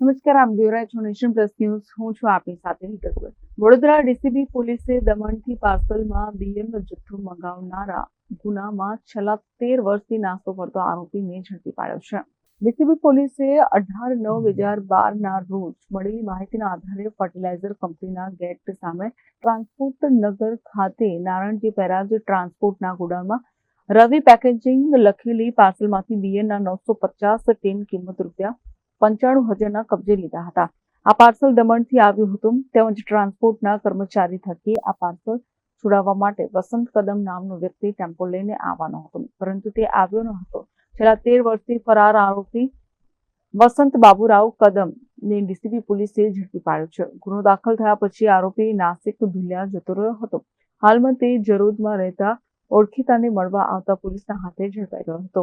નમસ્કાર, આપ જોઈ રહ્યા છો નેશન પ્લસ ન્યૂઝ. હું છું આપની સાથે વડોદરા ડીસીબી પોલીસે દમણથી પાર્સલમાં બીએમનો જથ્થો મંગાવનારા ગુનામાં છેલ્લા તેર વર્ષથી નાસ્તો કરતો આરોપીને ઝડપી પાડ્યો છે. ડીસીબી પોલીસે અઢાર નવ બે હજાર બારના રોજ મળેલી માહિતીના આધારે ફર્ટિલાઇઝર કંપનીના ગેટ સામે ટ્રાન્સપોર્ટ નગર ખાતે નારાયણજી પેરાજ ટ્રાન્સપોર્ટના ગોડાઉનમાં રવિ પેકેજિંગ લખેલી પાર્સલમાંથી બીએનના નવસો પચાસ ટીન કિંમત રૂપિયા પંચાણું હજારના કબજે લીધા હતા. આ પાર્સલ દમણથી આવ્યું હતું. તેમજ ટ્રાન્સપોર્ટના કર્મચારી થકી આ પાર્સલ છોડાવવા માટે વસંત કદમ નામનો વ્યક્તિ ટેમ્પો લઈને આવવાનો હતો. પરંતુ તે આવ્યો ન હતો છેલ્લા તેર વર્ષથી ફરાર આરોપી વસંત બાબુરાવ કદમ ને ડીસીપી પોલીસે ઝડપી પાડ્યો છે. ગુનો દાખલ થયા પછી આરોપી નાસિક ધુલિયા જતો રહ્યો હતો. હાલમાં તે જરોદમાં રહેતા ઓળખીતાને મળવા આવતા પોલીસના હાથે ઝડપાઈ ગયો હતો.